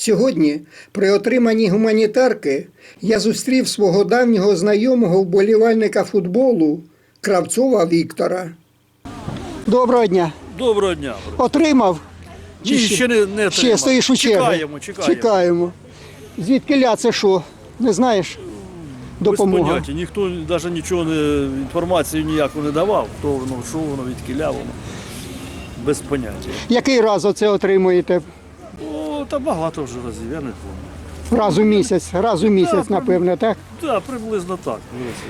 Сьогодні, при отриманні гуманітарки, я зустрів свого давнього знайомого вболівальника футболу Кравцова Віктора. Доброго дня. Доброго дня. Отримав? Ні, ще- ще не, не Ще стоїш у черзі? Чекаємо, чекаємо. Чекаємо. Звідки ля це що? Не знаєш? Без Допомога. поняття. Ніхто навіть нічого не, інформацію ніяку не давав, хто воно, що воно, відкіля воно. Без поняття. Який раз оце отримуєте? Та багато вже разів, я не пам'ятаю. Раз у місяць, раз у місяць, напевне, так? Так, приблизно так.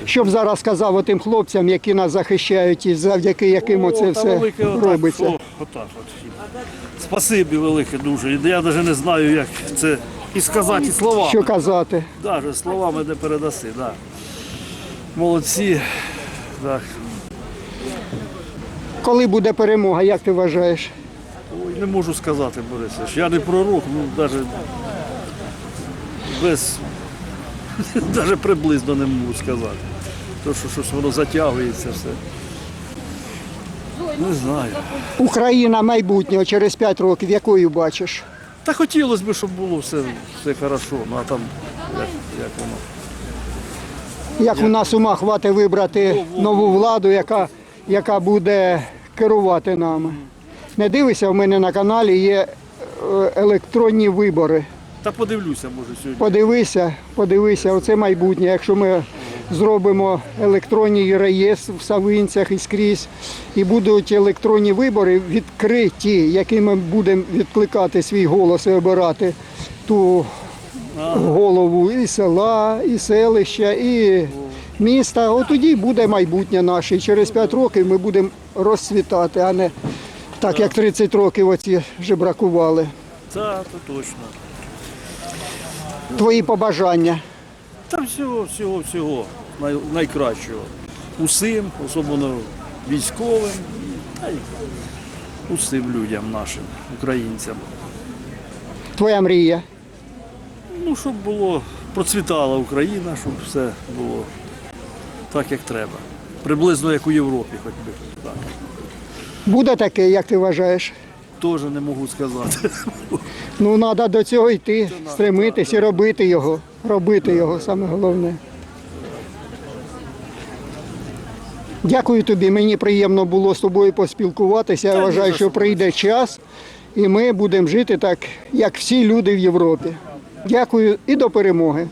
Що б зараз сказав отим хлопцям, які нас захищають і завдяки яким оце та все велике отак, робиться. О, отак от. Спасибі велике дуже. І Я навіть не знаю, як це і сказати, і словами. Що казати? Даже словами не передаси, да. Молодці. Так. Коли буде перемога, як ти вважаєш? Ой, не можу сказати, Борисович. Я не пророк, ну навіть без навіть приблизно не можу сказати. То, що щось воно затягується все. Не знаю. Україна майбутнього через 5 років, якою бачиш? Та хотілося б, щоб було все, все хорошо, ну а там як, як воно. Як у нас ума хватить вибрати нову владу, яка, яка буде керувати нами? Не дивися, в мене на каналі є е, електронні вибори. Та подивлюся, може, сьогодні. Подивися, подивися, оце майбутнє. Якщо ми зробимо електронні реєстр в Савинцях і скрізь, і будуть електронні вибори відкриті, якими будемо відкликати свій голос і обирати ту голову і села, і селища, і міста. От тоді буде майбутнє наше. І через 5 років ми будемо розцвітати, а не так, як 30 років оці жебракували. Та, то точно. Твої побажання. Та всього, всього, всього най, найкращого. Усім, особливо військовим, та й усім людям нашим, українцям. Твоя мрія. Ну, щоб було, процвітала Україна, щоб все було так, як треба. Приблизно як у Європі, хоч би. Так. Буде таке, як ти вважаєш? Теж не можу сказати. Ну, треба до цього йти, стремитись і робити його. Робити його саме головне. Дякую тобі. Мені приємно було з тобою поспілкуватися. Я вважаю, що. прийде час, і ми будемо жити так, як всі люди в Європі. Дякую і до перемоги.